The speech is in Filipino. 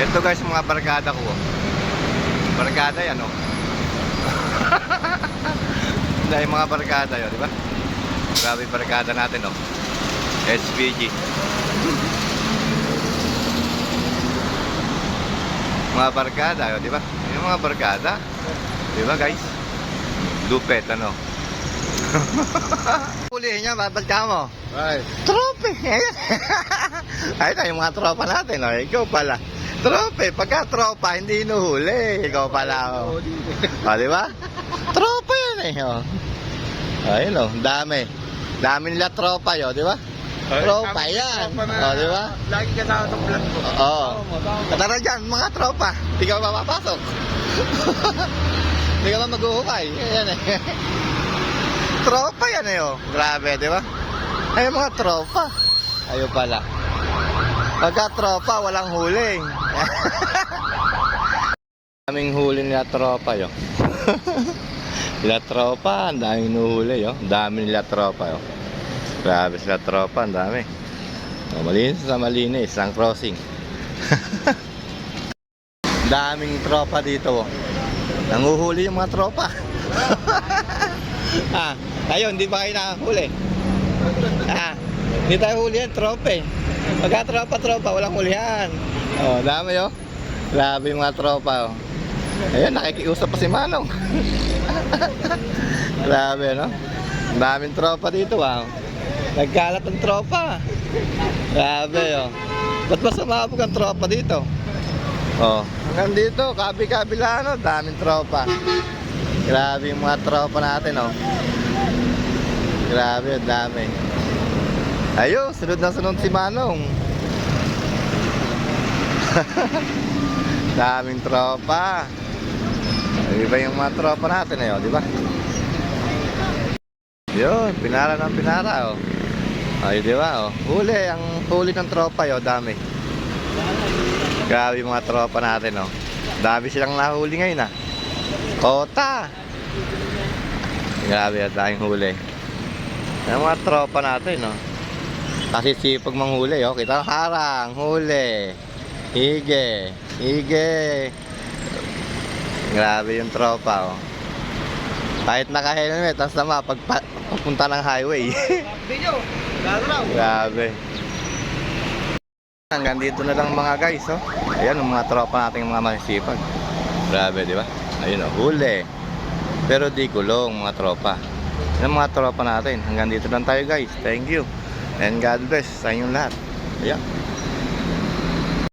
Ito guys, mga barkada ko. Barkada yan, oh. Dahil mga barkada yun, di ba? Grabe barkada natin, oh. SPG. Mga barkada, yun, di ba? Yung mga barkada. Di ba guys? Lupet, ano? Hulihin niya, babagka mo. Ay, Trope! Ayun na yung mga tropa natin, oh. Ikaw pala. Trope, pagka tropa, hindi inuhuli. Ikaw pala, oh. O, di ba? Tropa yan eh, oh. Ayun, oh. Dami. Dami nila tropa, yun, di ba? Tropa yan. O, di ba? Lagi kasama sa vlog ko. Oo. Tara dyan, mga tropa. Hindi ka mapapasok. Hindi ka maghuhukay. Ayan eh. tropa yan eh, oh. Grabe, di ba? Ay, mga tropa. Ayo pala. Pagka tropa, walang huling. Daming huli nila tropa, yo. nila tropa, ang daming nuhuli, yo. Dami nila tropa, yo. Grabe sila tropa, ang dami. Oh, malinis sa malinis, ang crossing. Daming tropa dito. oh. Nanguhuli yung mga tropa. ah, ayun, hindi ba kayo nakahuli? Ah, hindi tayo huli yan, tropa eh. Pagka tropa-tropa, walang hulihan. Oh, dami oh. Grabe mga tropa oh. Ayun, nakikiusap pa si Manong. Grabe, no? Daming tropa dito, wow. Nagkalat ang tropa. Grabe, oh. Ba't ba sumabog ang tropa dito? Oh, hanggang dito, kabi-kabila, no? Daming tropa. Grabe yung mga tropa natin, oh. Grabe, dami. Ayo, sunod na sunod si Manong. Daming tropa. Di ba yung mga tropa natin eh, oh, di ba? Yun, pinara ng pinara, oh. Ay, di ba, oh. Huli, ang huli ng tropa, yo, dami. Grabe mga tropa natin, oh. Dami silang nahuli ngayon, ah. Kota! Grabe, ang daming huli. Yung mga tropa natin, oh. Kasi sipag manghuli, oh. Kita harang, huli. Hige, hige. Grabe yung tropa, oh. Kahit naka-helmet, ang sama pag pa- papunta ng highway. Grabe. Hanggang dito na lang mga guys, oh. Ayan, ang mga tropa nating mga masisipag. Grabe, di ba? Ayun, oh, huli. Pero di kulong, mga tropa. Yan mga tropa natin. Hanggang dito lang tayo guys. Thank you. And God bless sa inyong lahat. Ayan.